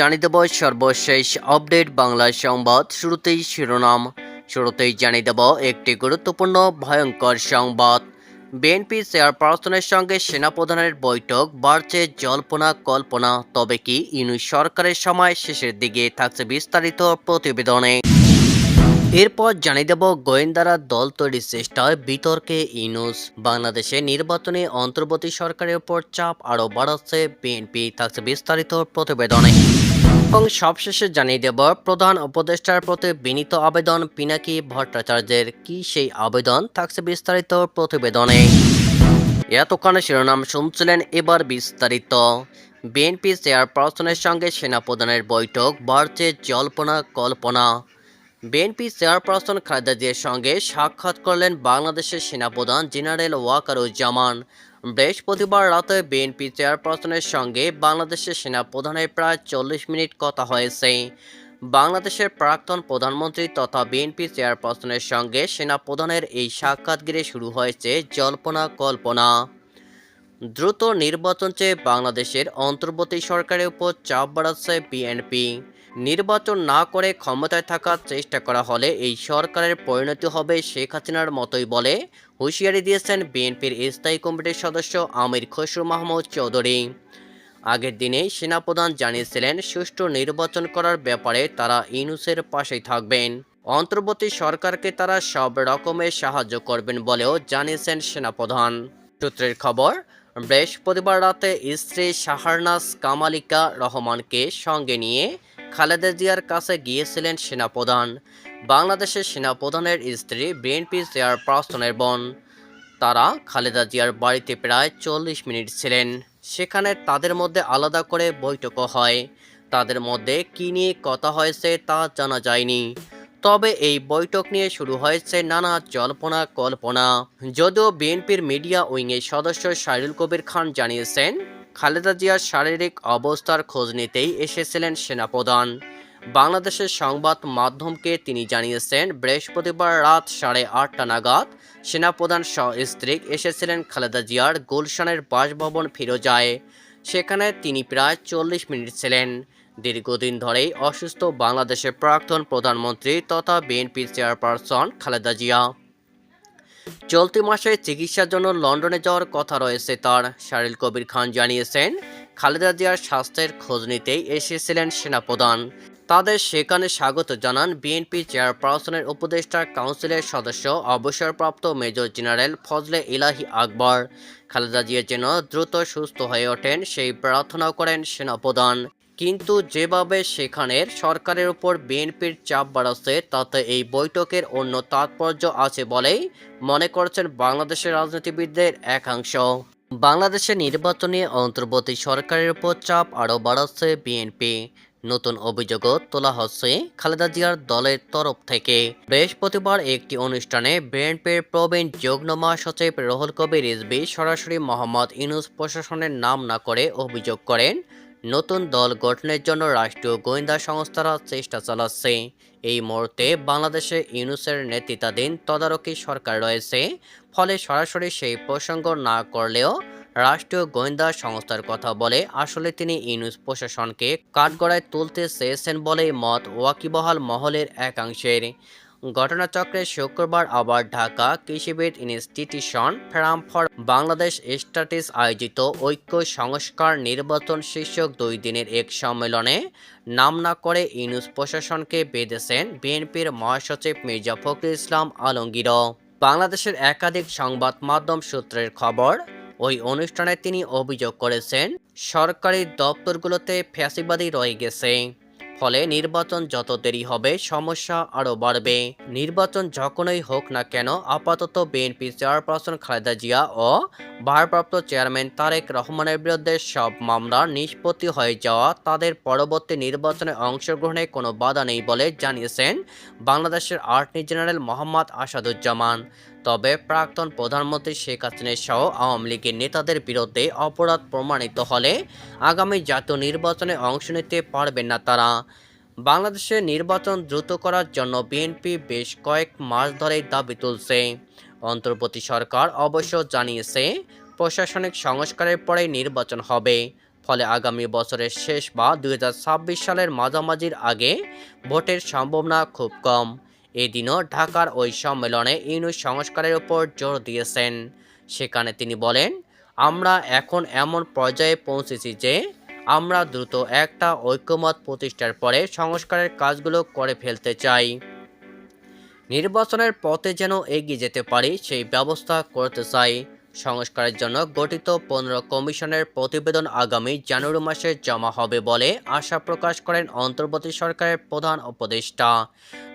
জানিয়ে দেব সর্বশেষ আপডেট বাংলা সংবাদ। শুরুতেই শিরোনাম। শুরুতেই জানিয়ে দেব একটি গুরুত্বপূর্ণ ভয়ঙ্কর সংবাদ। বিএনপি চেয়ারপারসনের সঙ্গে সেনাপ্রধানের বৈঠক, বাড়ছে জল্পনা কল্পনা। তবে কি ইনু সরকারের সময় শেষের দিকে থাকছে বিস্তারিত প্রতিবেদনে। এরপর জানিয়ে দেব গোয়েন্দারা দল তৈরির চেষ্টায় বিতর্কে ইনুস। বাংলাদেশে নির্বাচনে অন্তর্বর্তী সরকারের উপর চাপ আরও বাড়াচ্ছে বিএনপি, থাকছে বিস্তারিত প্রতিবেদনে। এবং সবশেষে জানিয়ে দেব, প্রধান উপদেষ্টার প্রতি বিনীত আবেদন, পিনাকি ভট্টাচার্যের কি সেই আবেদন থাকছে বিস্তারিত প্রতিবেদনে। এতক্ষণে শিরোনাম শুনছিলেন এবার বিস্তারিত। বিএনপি চেয়ারপারসনের সঙ্গে সেনাপ্রধানের বৈঠক, বাড়ছে জল্পনা কল্পনা। বিএনপি চেয়ারপারসন খালেদা জিয়ার সঙ্গে সাক্ষাৎ করলেন বাংলাদেশের সেনাপ্রধান জেনারেল ওয়াকারুজ্জামান। বৃহস্পতিবার রাতে বিএনপি চেয়ারপারসনের সঙ্গে বাংলাদেশের সেনাপ্রধানের প্রায় চল্লিশ মিনিট কথা হয়েছে। বাংলাদেশের প্রাক্তন প্রধানমন্ত্রী তথা বিএনপি চেয়ারপারসনের সঙ্গে সেনাপ্রধানের এই সাক্ষাৎ ঘিরে শুরু হয়েছে জল্পনা কল্পনা। দ্রুত নির্বাচন চেয়ে বাংলাদেশের অন্তর্বর্তী সরকারের উপর চাপ বাড়াচ্ছে বিএনপি। নির্বাচন না করে ক্ষমতায় থাকার চেষ্টা করা হলে এই সরকারের পরিণতি হবে শেখ হাসিনার মতোই বলে হুঁশিয়ারি দিয়েছেন বিএনপির স্থায়ী কমিটির সদস্য আমির খসরু মাহমুদ চৌধুরী। আগের দিনেই সেনাপ্রধান জানিয়েছিলেন, সুষ্ঠু নির্বাচন করার ব্যাপারে তারা ইনুসের পাশেই থাকবেন। অন্তর্বর্তী সরকারকে তারা সব রকমের সাহায্য করবেন বলেও জানিয়েছেন সেনাপ্রধান। সূত্রের খবর, বৃহস্পতিবার রাতে স্ত্রী শাহারনাস কামালিকা রহমানকে সঙ্গে নিয়ে খালেদা জিয়ার কাছে গিয়েছিলেন সেনাপ্রধান। বাংলাদেশের সেনাপ্রধানের স্ত্রী বিএনপি চেয়ারপারসনের বোন। তারা খালেদা জিয়ার বাড়িতে প্রায় চল্লিশ মিনিট ছিলেন। সেখানে তাদের মধ্যে আলাদা করে বৈঠকও হয়। তাদের মধ্যে কী নিয়ে কথা হয়েছে তা জানা যায়নি। তবে এই বৈঠক নিয়ে শুরু হয়েছে নানা জল্পনা কল্পনা। যদিও বিএনপির মিডিয়া উইংয়ের সদস্য শাহরুল কবির খান জানিয়েছেন খালেদা জিয়ার শারীরিক অবস্থার খোঁজ নিতেই এসেছিলেন সেনাপ্রধান। বাংলাদেশের সংবাদ মাধ্যমকে তিনি জানিয়েছেন, বৃহস্পতিবার রাত সাড়ে আটটা নাগাদ সেনাপ্রধান স্ত্রী এসেছিলেন খালেদা জিয়ার গুলশানের বাসভবন ফিরোজায় সেখানে তিনি প্রায় চল্লিশ মিনিট ছিলেন। দীর্ঘদিন ধরেই অসুস্থ বাংলাদেশের প্রাক্তন প্রধানমন্ত্রী তথা বিএনপি চেয়ারপারসন খালেদা জিয়া। চলতি মাসে চিকিৎসার জন্য লন্ডনে যাওয়ার কথা রয়েছে তার। শারিল কবির খান জানিয়েছেন, খালেদা জিয়ার স্বাস্থ্যের খোঁজ নিতেই এসেছিলেন সেনাপ্রধান। তাদের সেখানে স্বাগত জানান বিএনপি চেয়ারপারসনের উপদেষ্টা কাউন্সিলের সদস্য, অবসরপ্রাপ্ত মেজর জেনারেল ফজলে ইলাহি আকবর। খালেদা জিয়া যেন দ্রুত সুস্থ হয়ে ওঠেন, সেই প্রার্থনাও করেন সেনাপ্রধান। কিন্তু যেভাবে সেখানের সরকারের উপর বিএনপির চাপ বাড়াচ্ছে, তাতে এই বৈঠকের অন্য তাৎপর্য আছে বলেই মনে করছেন বাংলাদেশের রাজনীতিবিদদের একাংশ। বাংলাদেশের নির্বাচনে অন্তর্বর্তী সরকারের উপর চাপ আরও বাড়াচ্ছে বিএনপি। নতুন অভিযোগও তোলা হচ্ছে খালেদা জিয়ার দলের তরফ থেকে। বৃহস্পতিবার একটি অনুষ্ঠানে বিএনপির প্রবীণ যুগ্ম মহাসচিব রহুল কবির রিজভি সরাসরি মোহাম্মদ ইনুস প্রশাসনের নাম না করে অভিযোগ করেন নতুন দল গঠনের জন্য রাষ্ট্রীয় গোয়েন্দা সংস্থারা চেষ্টা চালাচ্ছে। এই মুহূর্তে বাংলাদেশে ইউনুসের নেতৃত্বাধীন তদারকি সরকার রয়েছে। ফলে সরাসরি সেই প্রসঙ্গ না করলেও রাষ্ট্রীয় গোয়েন্দা সংস্থার কথা বলে আসলে তিনি ইউনুস প্রশাসনকে কাঠগড়ায় তুলতে চেয়েছেন বলেই মত ওয়াকিবহাল মহলের একাংশের। ঘটনাচক্রে শুক্রবার আবার ঢাকা কৃষিবিদ institution forum for Bangladesh studies আয়োজিত ঐক্য সংস্কার নির্বাচন শীর্ষক দুই দিনের এক সম্মেলনে নাম না করে ইউনুস প্রশাসনকে বেঁধেছেন বিএনপির মহাসচিব মির্জা ফখরুল ইসলাম আলমগীর। বাংলাদেশের একাধিক সংবাদ মাধ্যম সূত্রের খবর, ওই অনুষ্ঠানে তিনি অভিযোগ করেছেন, সরকারি দপ্তরগুলোতে ফ্যাসিবাদী রয়ে গেছে। ফলে নির্বাচন যত দেরি হবে, সমস্যা আরও বাড়বে। নির্বাচন যখনই হোক না কেন, আপাতত বিএনপি চেয়ারপারসন খালেদা জিয়া ও ভারপ্রাপ্ত চেয়ারম্যান তারেক রহমানের বিরুদ্ধে সব মামলা নিষ্পত্তি হয়ে যাওয়া, তাদের পরবর্তী নির্বাচনে অংশগ্রহণে কোনো বাধা নেই বলে জানিয়েছেন বাংলাদেশের আর্টনি জেনারেল মোহাম্মদ আসাদুজ্জামান। তবে প্রাক্তন প্রধানমন্ত্রী শেখ হাসিনা সহ আওয়ামী লীগের নেতাদের বিরুদ্ধে অপরাধ প্রমাণিত হলে আগামী জাতীয় নির্বাচনে অংশ নিতে পারবেন না তারা। বাংলাদেশে নির্বাচন দ্রুত করার জন্য বিএনপি বেশ কয়েক মাস ধরেই দাবি তুলছে। অন্তর্বর্তী সরকার অবশ্য জানিয়েছে, প্রশাসনিক সংস্কারের পরে নির্বাচন হবে। ফলে আগামী বছরের শেষ বা দু হাজার ছাব্বিশ সালের মাঝামাঝির আগে ভোটের সম্ভাবনা খুব কম। এদিনও ঢাকার ওই সম্মেলনে ইউনুস সংস্কারের উপর জোর দিয়েছেন। সেখানে তিনি বলেন, আমরা এখন এমন পর্যায়ে পৌঁছেছি যে আমরা দ্রুত একটা ঐক্যমত প্রতিষ্ঠার পরে সংস্কারের কাজগুলো করে ফেলতে চাই। নির্বাচনের পথে যেন এগিয়ে যেতে পারি, সেই ব্যবস্থা করতে চাই। সংস্কারের জন্য গঠিত পনেরো কমিশনের প্রতিবেদন আগামী জানুয়ারি মাসে জমা হবে বলে আশা প্রকাশ করেন অন্তর্বর্তী সরকারের প্রধান উপদেষ্টা।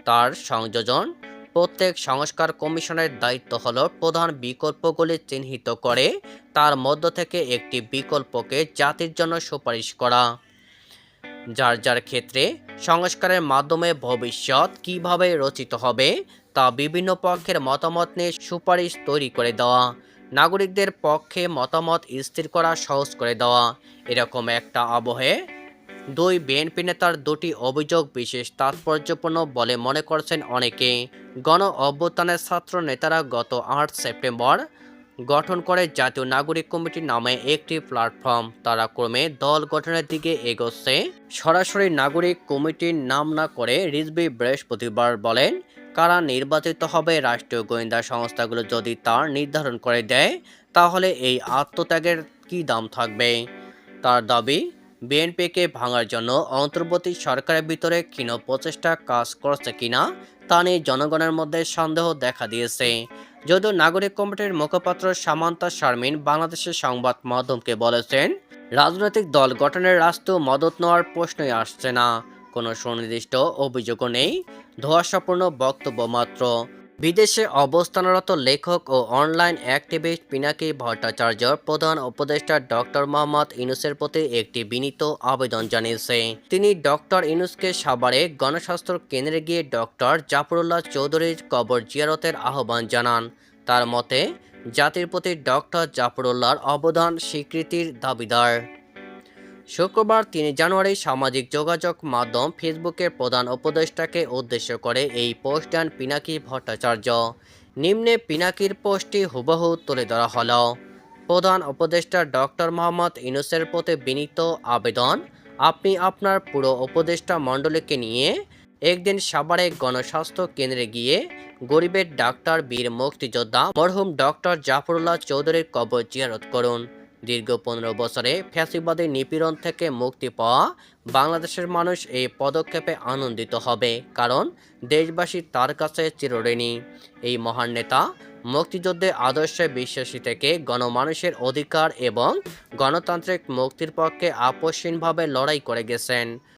তার সংযোজন প্রত্যেক সংস্কার কমিশনের দায়িত্ব হল প্রধান বিকল্পগুলি চিহ্নিত করে, তার মধ্য থেকে একটি বিকল্পকে জাতির জন্য সুপারিশ করা। যার যার ক্ষেত্রে সংস্কারের মাধ্যমে ভবিষ্যৎ কীভাবে রচিত হবে, তা বিভিন্ন পক্ষের মতামত নিয়ে সুপারিশ তৈরি করে দেওয়া। নাগরিকদের পক্ষে মতামত স্থির করা সহজ করে দেওয়া। এরকম একটা আবহে দুই বিএনপি নেতার দুটি অভিযোগ বিশেষ তাৎপর্যপূর্ণ বলে মনে করছেন অনেকে। গণ অভ্যুত্থানের ছাত্র নেতারা গত আট সেপ্টেম্বর গঠন করে জাতীয় নাগরিক কমিটি নামে একটি প্ল্যাটফর্ম। তারা ক্রমে দল গঠনের দিকে এগোচ্ছে। সরাসরি নাগরিক কমিটির নাম না করে রিজবি বৃহস্পতিবার বলেন কারা নির্বাচিত হবে রাষ্ট্রীয় গোয়েন্দা সংস্থাগুলো যদি তার নির্ধারণ করে দেয়, তাহলে এই আত্মত্যাগের কী দাম থাকবে? তার দাবি, বিএনপিকে ভাঙার জন্য অন্তর্বর্তী সরকারের ভিতরে ক্ষীণ প্রচেষ্টা কাজ করছে কিনা, তা নিয়ে জনগণের মধ্যে সন্দেহ দেখা দিয়েছে। যদিও নাগরিক কমিটির মুখপাত্র সামান্তা শারমিন বাংলাদেশের সংবাদ মাধ্যমকে বলেছেন, রাজনৈতিক দল গঠনের রাষ্ট্রীয় মদত নেওয়ার প্রশ্নই আসছে না। কোনো সুনির্দিষ্ট অভিযোগও নেই। ধোয়াশাপূর্ণ বক্তব্য মাত্র। বিদেশে অবস্থানরত লেখক ও অনলাইন অ্যাক্টিভিস্ট পিনাকি ভট্টাচার্য প্রধান উপদেষ্টা ডক্টর মোহাম্মদ ইনুসের প্রতি একটি বিনীত আবেদন জানিয়েছে। তিনি ডক্টর ইনুসকে সাভারে গণস্বাস্থ্য কেন্দ্রে গিয়ে ডক্টর জাফরুল্লাহ চৌধুরীর কবর জিয়ারতের আহ্বান জানান। তার মতে, জাতির প্রতি ডক্টর জাফরুল্লাহর অবদান স্বীকৃতির দাবিদার। শুক্রবার তিন জানুয়ারি সামাজিক যোগাযোগ মাধ্যম ফেসবুকের প্রধান উপদেষ্টাকে উদ্দেশ্য করে এই পোস্ট দেন পিনাকি ভট্টাচার্য। নিম্নে পিনাকির পোস্টটি হুবহু তুলে ধরা হল। প্রধান উপদেষ্টা ডক্টর মোহাম্মদ ইনুসের প্রতি বিনীত আবেদন, আপনি আপনার পুরো উপদেষ্টা মণ্ডলীকে নিয়ে একদিন সাভারে গণস্বাস্থ্য কেন্দ্রে গিয়ে গরিবের ডাক্তার, বীর মুক্তিযোদ্ধা, মরহুম ডক্টর জাফরুল্লাহ চৌধুরীর কবর জিয়ারত করুন। দীর্ঘ পনেরো বছরে ফ্যাসিবাদের নিপীড়ন থেকে মুক্তি পাওয়া বাংলাদেশের মানুষ এই পদক্ষেপে আনন্দিত হবে, কারণ দেশবাসী তার কাছে চিরঋণী। এই মহান নেতা মুক্তিযুদ্ধে আদর্শে বিশ্বাসী থেকে গণমানুষের অধিকার এবং গণতান্ত্রিক মুক্তির পক্ষে আপোষহীনভাবে লড়াই করে গেছেন।